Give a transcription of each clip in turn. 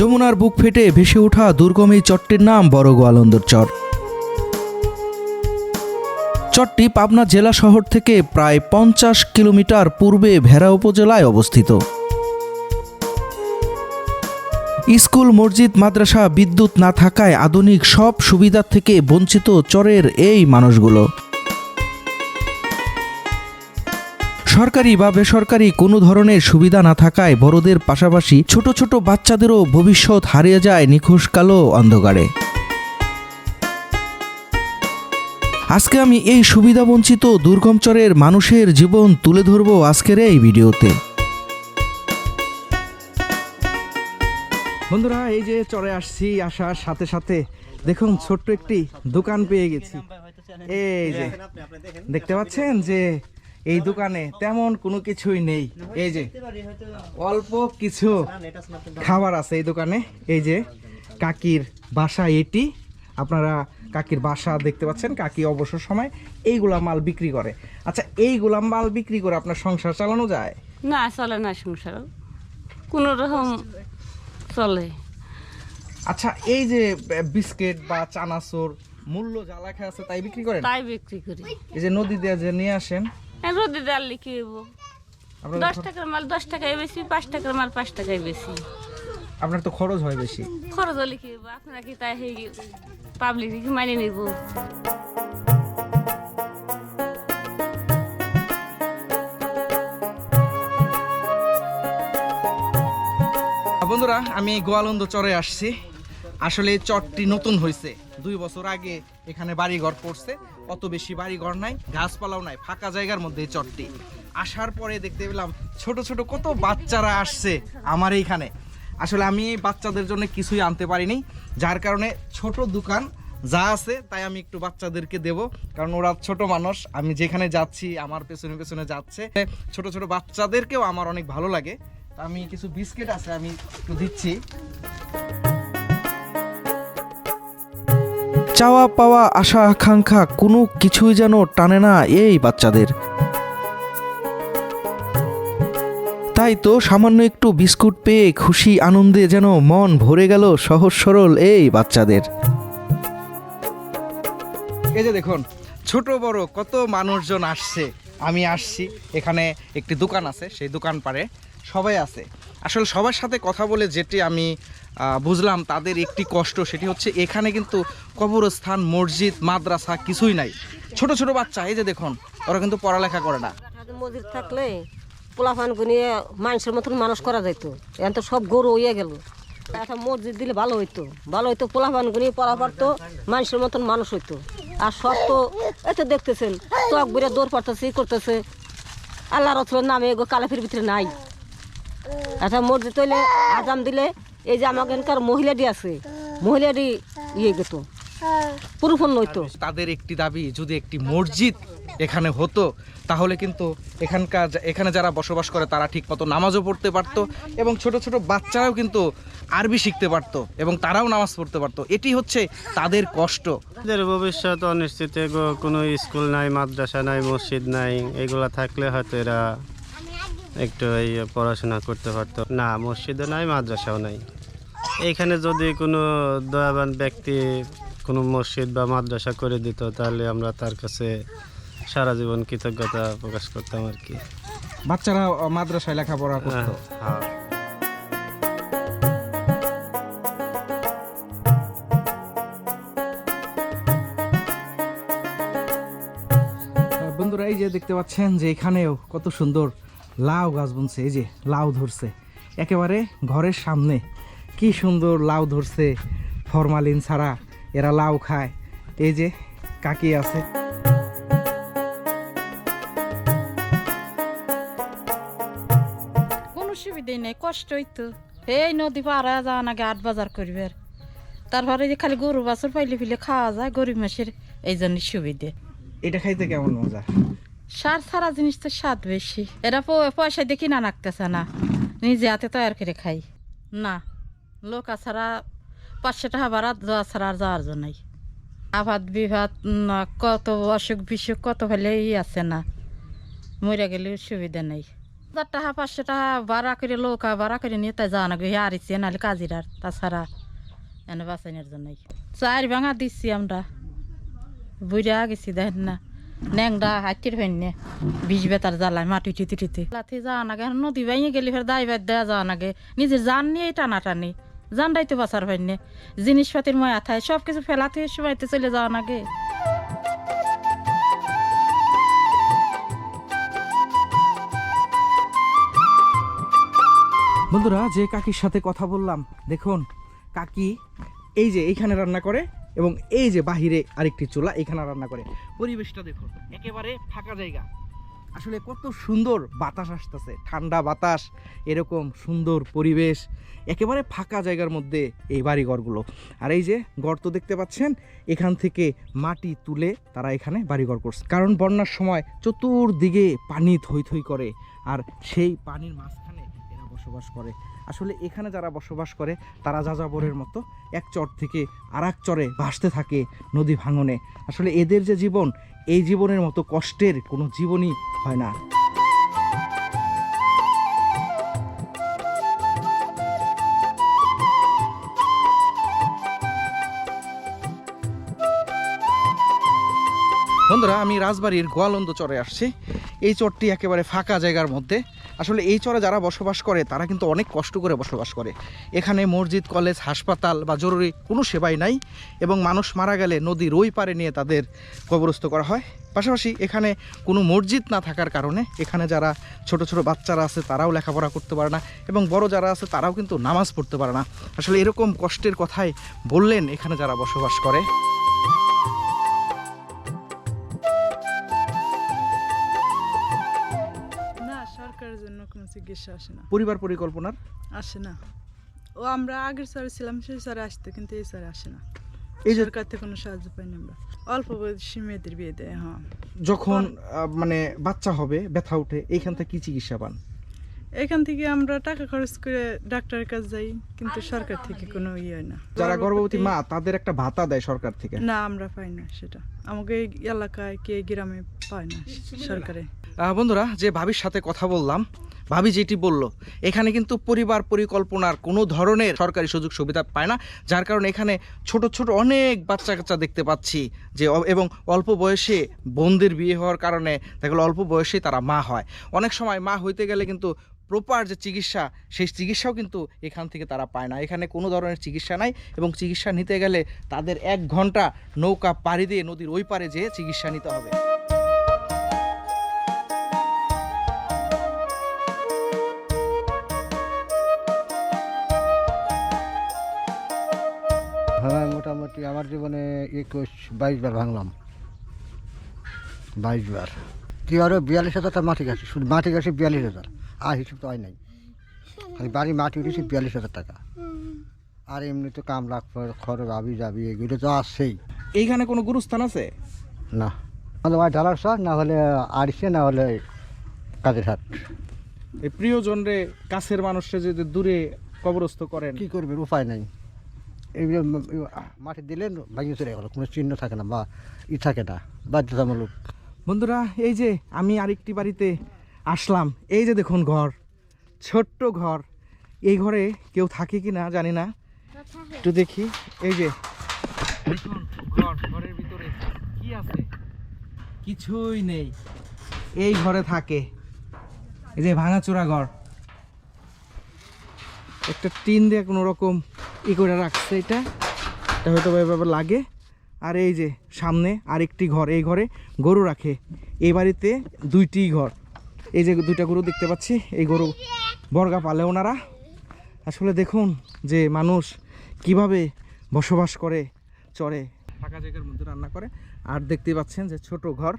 যমুনার বুক ফেটে ভেসে ওঠা দুর্গম এই চরটির নাম বড় গোয়ালন্দর চর। চরটি পাবনা জেলা শহর থেকে প্রায় পঞ্চাশ কিলোমিটার পূর্বে ভেড়া উপজেলায় অবস্থিত। স্কুল, মসজিদ, মাদ্রাসা বিদ্যুৎ না থাকায় আধুনিক সব সুবিধার থেকে বঞ্চিত চরের এই মানুষগুলো। সরকারি বা বেসরকারি কোনো ধরনের সুবিধা না থাকায় বড়দের পাশাপাশি ছোট ছোট বাচ্চাদেরও ভবিষ্যৎ হারিয়ে যায় নিখোঁজ কালো অন্ধকারে। আজকে আমি এই সুবিধাবঞ্চিত দুর্গম চরের মানুষের জীবন তুলে ধরব আজকের এই ভিডিওতে। বন্ধুরা, এই যে চরে আসছি আসার সাথে সাথে। দেখুন, ছোট্ট একটি দোকান পেয়ে গেছি। এই যে, দেখতে পাচ্ছেন যে এই দোকানে তেমন কোনো কিছুই নেই। এই যে অল্প কিছু খাবার আছে এই দোকানে। এই যে কাকির বাসা এটি। আপনারা কাকির বাসা দেখতে পাচ্ছেন কাকি অবসর সময় এইগুলা মাল বিক্রি করে। আচ্ছা এইগুলা মাল বিক্রি করে আপনার সংসার চালানো যায়? না চলে না সংসার। কোন রকম চলে। আচ্ছা এই যে বিস্কিট বা চানাচুর মূল্য যা লেখা আছে তাই বিক্রি করেন? তাই বিক্রি করি। এই যে নদী দিয়ে যে নিয়ে আসেন রোদে ডাল লিখে দেবো। আপনাদের দশ টাকার মাল দশ টাকায় বেশি পাঁচ টাকার মাল পাঁচ টাকায় বেশি। আপনার তো খরচ হয় বেশি। খরচ লিখে দেবো। আপনারা কি তাই হয়ে পাবলিক মানিয়ে নিব? বন্ধুরা আমি গোয়ালন্দ চরে আসছি। আসলে চরটি নতুন হয়েছে দুই বছর আগে এখানে বাড়িঘর পড়ছে, অত বেশি বাড়িঘর নাই, গাছপালাও নাই, ফাঁকা জায়গার মধ্যে চরটি আসার পরে দেখতে পেলাম ছোট ছোট কত বাচ্চারা আসছে আমার এইখানে। আসলে আমি বাচ্চাদের জন্য কিছুই আনতে পারিনি, যার কারণে ছোট দোকান যা আছে তাই আমি একটু বাচ্চাদেরকে দেব, কারণ ওরা ছোট মানুষ, আমি যেখানে যাচ্ছি আমার পেছনে পেছনে যাচ্ছে। ছোট ছোট বাচ্চাদেরকেও আমার অনেক ভালো লাগে। আমি কিছু বিস্কিট আছে, আমি একটু দিচ্ছি। চাওয়া পাওয়া আশা আকাঙ্ক্ষা কোনো কিছুই যেন টানে না এই বাচ্চাদের। তাই তো সামান্য একটু বিস্কুট পেয়ে খুশি আনন্দে যেন মন ভরে গেল সহজ সরল এই বাচ্চাদের। এই যে দেখুন, ছোট বড় কত মানুষজন আসছে। আমি আসছি, এখানে একটি দোকান আছে, সেই দোকান পারে সবাই আছে। আসলে সবার সাথে কথা বলে যেটি আমি বুঝলাম তাদের একটি কষ্ট, সেটি হচ্ছে এখানে কিন্তু কবরস্থান, মসজিদ, মাদ্রাসা কিছুই নাই। ছোট ছোট বাচ্চা, এই যে দেখুন, ওরা কিন্তু পড়ালেখা করে না। মসজিদ থাকলে পোলাফান নিয়ে মানুষের মতন মানুষ করা যাইতো। এখন তো সব গরু হইয়া গেল। একটা মসজিদ দিলে ভালো হইতো। ভালো হইতো পোলাফান নিয়ে পড়া পারতো মানুষের মতন মানুষ হইতো। আর সব তো, এই দেখতেছেন চক বেড়ে দৌড় পারতেছে করতেছে। আল্লাহ রসুলের নামে এগো কালাফির ভিতরে নাই। একটা মসজিদ হইলে আজাম দিলে এই যে আমাকে এখানকার মহিলাটি আছে মহিলাটি ইয়ে গেতো পুরুফন হইতো। তাদের একটি দাবি যদি একটি মসজিদ এখানে হতো তাহলে কিন্তু এখানকার এখানে যারা বসবাস করে তারা ঠিক মতো নামাজও পড়তে পারতো এবং ছোট ছোট বাচ্চারাও কিন্তু আরবি শিখতে পারতো এবং তারাও নামাজ পড়তে পারতো। এটি হচ্ছে তাদের কষ্ট। এদের ভবিষ্যৎ অনিশ্চিত কোনো স্কুল নাই মাদ্রাসা নাই মসজিদ নাই এগুলা থাকলে হয়তো এরা একটু এই পড়াশোনা করতে পারতো। না মসজিদও নাই মাদ্রাসাও নাই। এইখানে যদি কোনো দয়াবান ব্যক্তি কোনো মসজিদ বা মাদ্রাসা করে দিত তাহলে আমরা তার কাছে সারা জীবন কৃতজ্ঞতা প্রকাশ করতাম আর কি। বাচ্চারা মাদ্রাসায় লেখাপড়া করতো। হ্যাঁ। বন্ধুরা এই যে দেখতে পাচ্ছেন যে এখানেও কত সুন্দর লাউ গাছ বুনছে এই যে লাউ ধরছে। একেবারে ঘরের সামনে। কি সুন্দর লাউ ধরছে ফরমালিন ছাড়া এরা লাউ খায়। এই যে কাকি আছে। কোনো সুবিধাই নেই কষ্ট হইতো এই নদী পার যাওয়া নাকি আট বাজার করবে তারপরে যে খালি গরু বাছর পাইলে ফিলে খাওয়া যায় গরিব মাসের এই জন্য সুবিধে। এটা খাইতে কেমন মজা? সার ছাড়া জিনিস তো স্বাদ বেশি। এরা প- পয়সা দিয়ে কিনা নাকতেছে না। নিজে হাতে তৈরি করে খাই। না, লোক ছাড়া পাঁচশো টাকা ভাড়া যাওয়া ছাড়া আর যাওয়ার জন্যই আভাত বিভাত না, কত অসুখ বিসুখ, কত হলে ই আছে না। মরে গেলে সুবিধা নেই। হাজার টাকা, পাঁচশো টাকা ভাড়া করে লোক ভাড়া করে নিয়ে তাই যাওয়া নাকি আর ইচ্ছে, নাহলে কাজির আর তাছাড়া এনে বাঁচানোর জন্যই। চার ভাঙা দিচ্ছি আমরা। বুড়া গেছি দেখেন না। ন্যাংডা হাতির ফেননে। বিষ বেতার জ্বালায় মাটি টিটি টিতে। লাথি যাওয়া নাগে নদী ভেঙে গেলি ফের দায় বাদ দেওয়া যাওয়া নাগে। নিজের জান নিয়েই টানা টানি জানটাই তো বাঁচার ফেননে। জিনিসপাতির ময়া থায় সব কিছু ফেলাতে সময়তে চলে যাওয়া নাগে। বন্ধুরা যে কাকির সাথে কথা বললাম দেখুন কাকি এই যে এইখানে রান্না করে এবং এই যে বাহিরে আরেকটি চুলা, এখানে রান্না করে। পরিবেশটা দেখুন, একেবারে ফাঁকা জায়গা। আসলে কত সুন্দর বাতাস আসতেছে, ঠান্ডা বাতাস, এরকম সুন্দর পরিবেশ, একেবারে ফাঁকা জায়গার মধ্যে এই বাড়ি ঘরগুলো আর এই যে গর্ত দেখতে পাচ্ছেন, এখান থেকে মাটি তুলে তারা এখানে বাড়িঘর করছে। কারণ বন্যার সময় চতুর্দিকে পানি থই থই করে, আর সেই পানির মাঝখানে বসবাস করে। আসলে এখানে যারা বসবাস করে, তারা যাযাবরের মতো এক চর থেকে আর এক চরে ভাসতে থাকে নদী ভাঙনে। আসলে এদের যে জীবন, এই জীবনের মতো কষ্টের কোনো জীবনই হয় না। বন্ধুরা, আমি রাজবাড়ির গোয়ালন্দ চরে আসছি। এই চরটি একেবারে ফাঁকা জায়গার মধ্যে। আসলে এই চরে যারা বসবাস করে, তারা কিন্তু অনেক কষ্ট করে বসবাস করে। এখানে মসজিদ, কলেজ, হাসপাতাল বা জরুরি কোনো সেবাই নাই এবং মানুষ মারা গেলে নদীর ওই পারে নিয়ে তাদের কবরস্থ করা হয়। পাশাপাশি এখানে কোনো মসজিদ না থাকার কারণে এখানে যারা ছোট ছোট বাচ্চারা আছে, তারাও লেখাপড়া করতে পারে না এবং বড় যারা আছে, তারাও কিন্তু নামাজ পড়তে পারে না। আসলে এরকম কষ্টের কথাই বললেন এখানে যারা বসবাস করে। চিকিৎসা আসে না। পরিবার পরিকল্পনার? আসে না। ও আমরা আগের স্যারে ছিলাম সেই স্যারে আসতো কিন্তু এই স্যারে আসে না। এই সরকার থেকে কোনো সাহায্য পাইনি আমরা। অল্প বয়সী মেয়েদের বিয়ে দেয় হ্যাঁ। যখন মানে বাচ্চা হবে ব্যথা উঠে এইখান থেকে কি চিকিৎসা পান? এখান থেকে আমরা টাকা খরচ করে ডাক্তারের কাছে যাই কিন্তু সরকার থেকে কোনো ইয়ে হয় না। যারা গর্ভবতী মা তাদের একটা ভাতা দেয় সরকার থেকে। না আমরা পাই না সেটা। আমাকে এই এলাকায় কে গ্রামে পায় না সরকারে। বন্ধুরা যে ভাবির সাথে কথা বললাম ভাবি যেটি বলল, এখানে কিন্তু পরিবার পরিকল্পনার কোনো ধরনের সরকারি সুযোগ সুবিধা পায় না, যার কারণে এখানে ছোট ছোট অনেক বাচ্চা কাচ্চা দেখতে পাচ্ছি যে এবং অল্প বয়সে বোনদের বিয়ে হওয়ার কারণে দেখা গেলো অল্প বয়সেই তারা মা হয়। অনেক সময় মা হইতে গেলে কিন্তু প্রপার যে চিকিৎসা, সেই চিকিৎসাও কিন্তু এখান থেকে তারা পায় না। এখানে কোনো ধরনের চিকিৎসা নাই এবং চিকিৎসা নিতে গেলে তাদের এক ঘণ্টা নৌকা পাড়ি দিয়ে নদীর ওই পারে যেয়ে চিকিৎসা নিতে হবে। মোটামুটি আমার জীবনে একুশ বাইশ বার ভাঙলাম। বাইশ বার। তুই আরও বিয়াল্লিশ হাজার মাটি গাছি শুধু মাটি গাছি বিয়াল্লিশ হাজার। আর হিসেব তো হয় নাই। খালি বাড়ি মাটি উঠেছি বিয়াল্লিশ হাজার টাকা। আর এমনি তো কামলা খরচ আবি যাবি এগুলো তো আসছেই এইখানে কোনো গুরুস্থান আছে? না। আমাদের ওই ডালার শহর না হলে আড়িসে না হলে কাজের হাট। এই প্রিয়জনরে কাছের মানুষরে যদি দূরে কবরস্থ করেন। কি করবে উপায় নাই। ম- মাটি দিলে ভাঙিয়ে চলে গেলো, কোনো চিহ্ন থাকে না বা ই থাকে না, বাধ্যতামূলক। বন্ধুরা, এই যে আমি আরেকটি বাড়িতে আসলাম, এই যে দেখুন ঘর, ছোট্ট ঘর। এই ঘরে কেউ থাকে কি না জানি না। একটু দেখি, এই যে দেখুন ঘর, ঘরের ভিতরে কি আছে? কিছুই নেই। এই ঘরে থাকে, এই যে ভাঙাচোরা ঘর। একটা টিন দিয়ে কোনো রকম ই করে রাখছে এটা। এটা হয়তো এভাবে লাগে। আর এই যে সামনে আরেকটি ঘর, এই ঘরে গরু রাখে। এই বাড়িতে দুইটি ঘর। এই যে দুইটা গরু দেখতে পাচ্ছি, এই গরু বর্গা পালে ওনারা। আসলে দেখুন যে মানুষ কীভাবে বসবাস করে চরে ফাঁকা জায়গার মধ্যে রান্না করে। আর দেখতে পাচ্ছেন যে ছোট ঘর,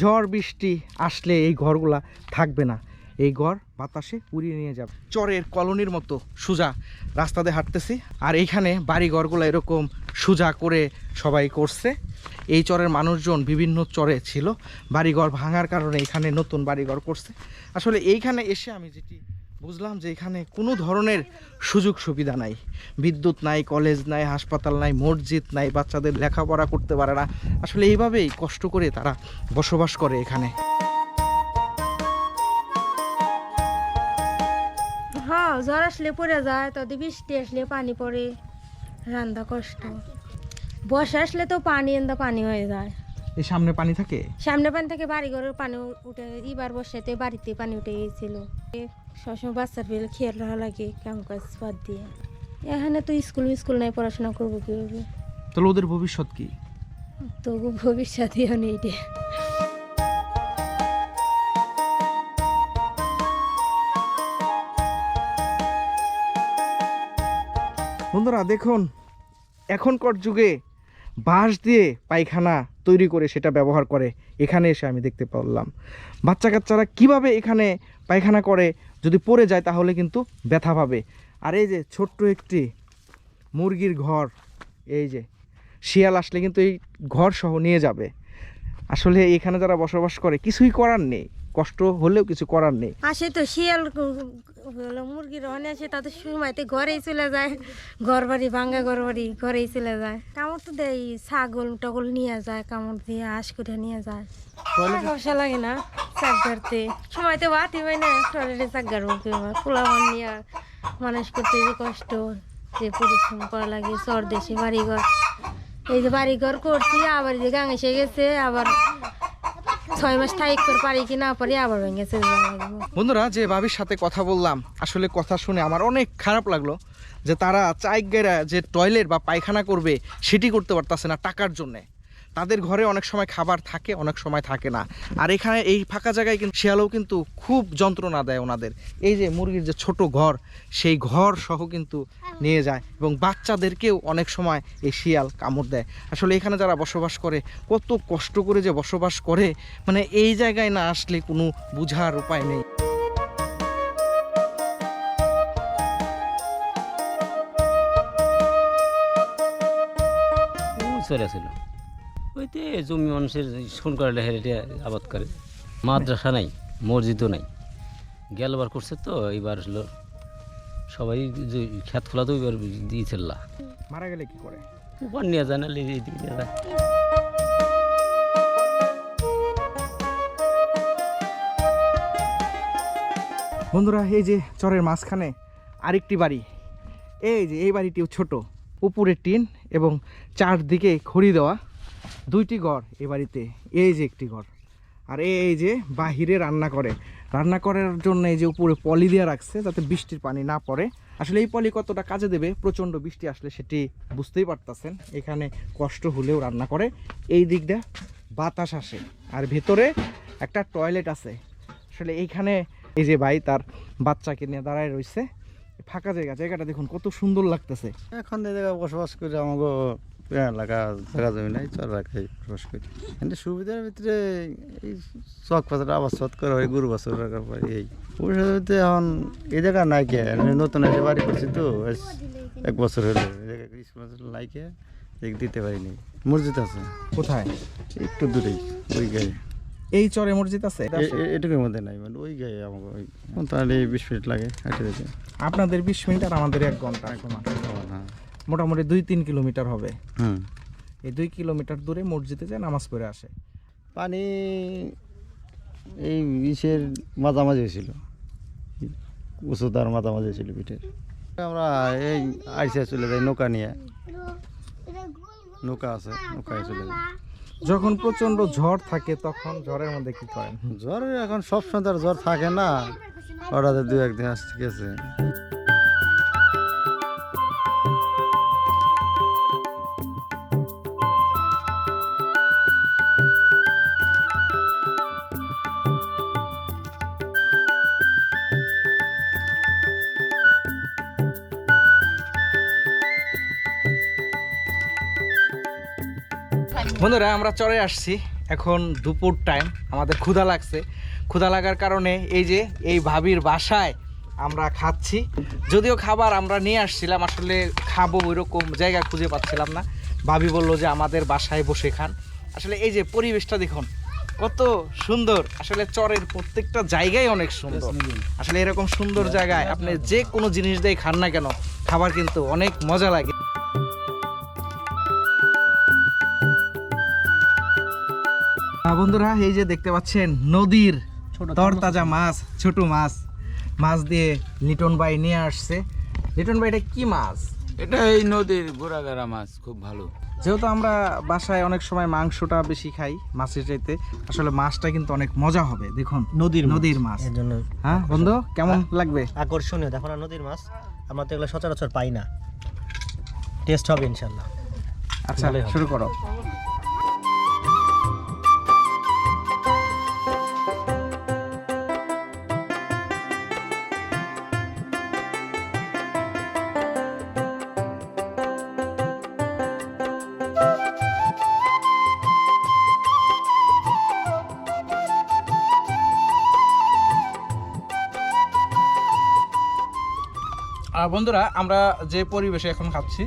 ঝড় বৃষ্টি আসলে এই ঘরগুলা থাকবে না। এই ঘর বাতাসে উড়িয়ে নিয়ে যাবে। চরের কলোনির মতো সোজা রাস্তা দিয়ে হাঁটতেছি, আর এইখানে বাড়ি ঘরগুলো এরকম সোজা করে সবাই করছে। এই চরের মানুষজন বিভিন্ন চরে ছিল, বাড়িঘর ভাঙার কারণে এখানে নতুন বাড়িঘর করছে। আসলে এইখানে এসে আমি যেটি বুঝলাম যে এখানে কোনো ধরনের সুযোগ সুবিধা নাই। বিদ্যুৎ নাই, কলেজ নাই, হাসপাতাল নাই, মসজিদ নাই, বাচ্চাদের লেখাপড়া করতে পারে না। আসলে এইভাবেই কষ্ট করে তারা বসবাস করে এখানে। জ্বর আসলে পড়ে যায় তো বৃষ্টি আসলে পানি পড়ে রান্না কষ্ট। বর্ষা আসলে তো পানি এন্দা পানি হয়ে যায়। এই সামনে পানি থাকে? সামনে পানি থেকে বাড়ি ঘরের পানি উঠে এবার বর্ষাতে বাড়িতে পানি উঠে গিয়েছিল সবসময় বাচ্চার বেলা খেয়াল রাখা লাগে কাম কাজ বাদ দিয়ে। এখানে তো স্কুল স্কুল নাই পড়াশোনা করব কীভাবে? তাহলে ওদের ভবিষ্যৎ কি? তো ভবিষ্যৎ নেই বন্ধুরা, দেখুন, এখনকার যুগে বাঁশ দিয়ে পায়খানা তৈরি করে সেটা ব্যবহার করে। এখানে এসে আমি দেখতে পারলাম। বাচ্চা কাচ্চারা কীভাবে এখানে পায়খানা করে? যদি পড়ে যায় তাহলে কিন্তু ব্যথা পাবে। আর এই যে ছোট্ট একটি মুরগির ঘর, এই যে শিয়াল আসলে কিন্তু এই ঘর সহ নিয়ে যাবে। আসলে এখানে যারা বসবাস করে কিছুই করার নেই। কষ্ট হলেও কিছু করার নেই। আসে তো শিয়াল মুরগির অনেক আসে তাদের সময়তে ঘরেই চলে যায় ঘর বাড়ি ভাঙ্গা ঘর বাড়ি ঘরেই চলে যায় কামড় তো দেয় ছাগল টগল নিয়ে যায় কামড় দিয়ে আশ করে নিয়ে যায় সমস্যা লাগে না চাক সময়তে বাতি না নিয়ে মানুষ করতে কষ্ট যে পরিশ্রম করা লাগে চর বাড়িঘর এই যে বাড়িঘর করছি আবার যে গেছে আবার ছয় মাস থাই করে পারি কি না পারি আবার ভেঙে চলে বন্ধুরা, যে ভাবির সাথে কথা বললাম, আসলে কথা শুনে আমার অনেক খারাপ লাগল যে তারা চাইকেরা যে টয়লেট বা পায়খানা করবে, সেটি করতে পারতেছে না টাকার জন্যে। তাদের ঘরে অনেক সময় খাবার থাকে, অনেক সময় থাকে না। আর এখানে এই ফাঁকা জায়গায় কিন্তু শিয়ালও কিন্তু খুব যন্ত্রণা দেয় ওনাদের। এই যে মুরগির যে ছোট ঘর, সেই ঘর সহ কিন্তু নিয়ে যায় এবং বাচ্চাদেরকেও অনেক সময় এই শিয়াল কামড় দেয়। আসলে এখানে যারা বসবাস করে, কত কষ্ট করে যে বসবাস করে মানে এই জায়গায় না আসলে কোনো বুঝার উপায় নেই। চলে ওইতে জমি মানুষের শোন করে হেরে আবাদ করে। মাদ্রাসা নাই মসজিদও নাই। গেলবার করছে তো এইবার হলো সবাই যে খেত খোলা তো এবার দিয়েছিল মারা গেলে কি করে? উপর নিয়ে যায় না এইদিকে নিয়ে যায়। বন্ধুরা এই যে চরের মাঝখানে আরেকটি বাড়ি এই যে এই বাড়িটিও ছোট উপরে টিন এবং চারদিকে খড়ি দেওয়া। দুইটি ঘর এ বাড়িতে, এই যে একটি ঘর। আর এই যে বাহিরে রান্না করে। রান্না করার জন্য এই যে উপরে পলি দিয়ে রাখছে যাতে বৃষ্টির পানি না পড়ে। আসলে এই পলি কতটা কাজে দেবে? প্রচণ্ড বৃষ্টি আসলে সেটি বুঝতেই পারতেছেন। এখানে কষ্ট হলেও রান্না করে। এই দিকটা বাতাস আসে। আর ভেতরে একটা টয়লেট আছে। আসলে এইখানে এই যে ভাই তার বাচ্চাকে নিয়ে দাঁড়ায় রয়েছে। ফাঁকা জায়গা। জায়গাটা দেখুন, কত সুন্দর লাগতেছে। এখন বসবাস করে আমাকে এলাকা জায়গা জমি নাই চর এলাকায় বসবাস করি। কিন্তু সুবিধার ভিতরে এই চক পাচার আবাস সৎ করা হয় গরু বছর রাখার পরে এই। ভবিষ্যতে এখন এই জায়গা নাই কে? নতুন এসে বাড়ি করছি তো এক বছর হলো এই জায়গায় স্কুল নাই কে? দিতে পারিনি। মসজিদ আছে। কোথায়? একটু দূরেই ওই গায়ে। এই চরে মসজিদ আছে? এটুকুর মধ্যে নাই মানে ওই গায়ে আমাকে ওই তাহলে বিশ মিনিট লাগে হাঁটে যেতে। আপনাদের বিশ মিনিট আর আমাদের এক ঘণ্টা এখন হ্যাঁ। মোটামুটি দুই তিন কিলোমিটার হবে। এই দুই কিলোমিটার দূরে মসজিদে যায় নামাজ পড়ে আসে। পানি এই ইসের মাঝামাঝি হয়েছিল উঁচুতার মাঝামাঝি হয়েছিল পিঠের। আমরা এই আইসে চলে যাই নৌকা নিয়ে। নৌকা আছে নৌকায় চলে যাই। যখন প্রচণ্ড ঝড় থাকে তখন ঝড়ের মধ্যে কি করেন? জ্বর এখন সব সময় তো জ্বর থাকে না। হঠাৎ দু একদিন আস ঠিক বন্ধুরা, আমরা চরে আসছি। এখন দুপুর টাইম আমাদের ক্ষুধা লাগছে। ক্ষুধা লাগার কারণে এই যে এই ভাবির বাসায় আমরা খাচ্ছি। যদিও খাবার আমরা নিয়ে আসছিলাম, আসলে খাব ওইরকম জায়গা খুঁজে পাচ্ছিলাম না। ভাবি বলল যে আমাদের বাসায় বসে খান। আসলে এই যে পরিবেশটা দেখুন, কত সুন্দর। আসলে চরের প্রত্যেকটা জায়গায় অনেক সুন্দর। আসলে এরকম সুন্দর জায়গায় আপনি যে কোনো জিনিস দিয়ে খান না কেন, খাবার কিন্তু অনেক মজা লাগে। বন্ধুরা এই যে দেখতে পাচ্ছেন নদীর তরতাজা মাছ। ছোট মাছ। মাছ দিয়ে লিটন ভাই নিয়ে আসছে। লিটন ভাই এটা কি মাছ? এটা এই নদীর গোড়াগাড়া মাছ খুব ভালো। যেহেতু আমরা বাসায় অনেক সময় মাংসটা বেশি খাই মাছের চাইতে আসলে মাছটা কিন্তু অনেক মজা হবে দেখুন। নদীর নদীর মাছ। এর জন্য হ্যাঁ বন্ধু কেমন লাগবে? আকর্ষণীয়। দেখো না নদীর মাছ। আমরা তো এগুলো সচরাচর পাই না। টেস্ট হবে ইনশাল্লাহ আচ্ছা শুরু করো। বন্ধুরা, আমরা যে পরিবেশে এখন খাচ্ছি,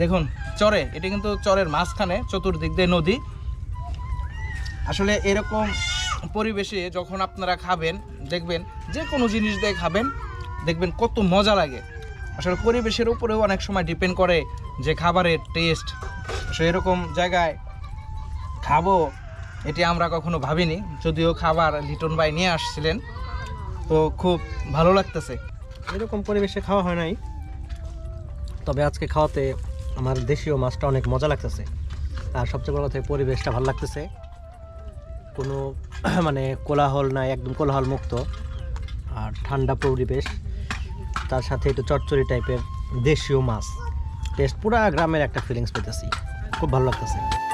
দেখুন, চরে, এটা কিন্তু চরের মাঝখানে, চতুর্দিক দিয়ে নদী। আসলে এরকম পরিবেশে যখন আপনারা খাবেন, দেখবেন, যে কোনো জিনিস দিয়ে খাবেন, দেখবেন কত মজা লাগে। আসলে পরিবেশের উপরেও অনেক সময় ডিপেন্ড করে যে খাবারের টেস্ট আসলে এরকম জায়গায় খাব, এটি আমরা কখনো ভাবিনি, যদিও খাবার লিটন ভাই নিয়ে আসছিলেন, তো খুব ভালো লাগতেছে। এরকম পরিবেশে খাওয়া হয় নাই। তবে আজকে খাওয়াতে আমার দেশীয় মাছটা অনেক মজা লাগতেছে। আর সবচেয়ে বড় কথা পরিবেশটা ভালো লাগতেছে। কোনো মানে কোলাহল নাই, একদম কোলাহল মুক্ত। আর ঠান্ডা পরিবেশ, তার সাথে একটু চচ্চড়ি টাইপের দেশীয় মাছ। টেস্ট পুরা গ্রামের একটা ফিলিংস পেতেছি। খুব ভালো লাগতেছে।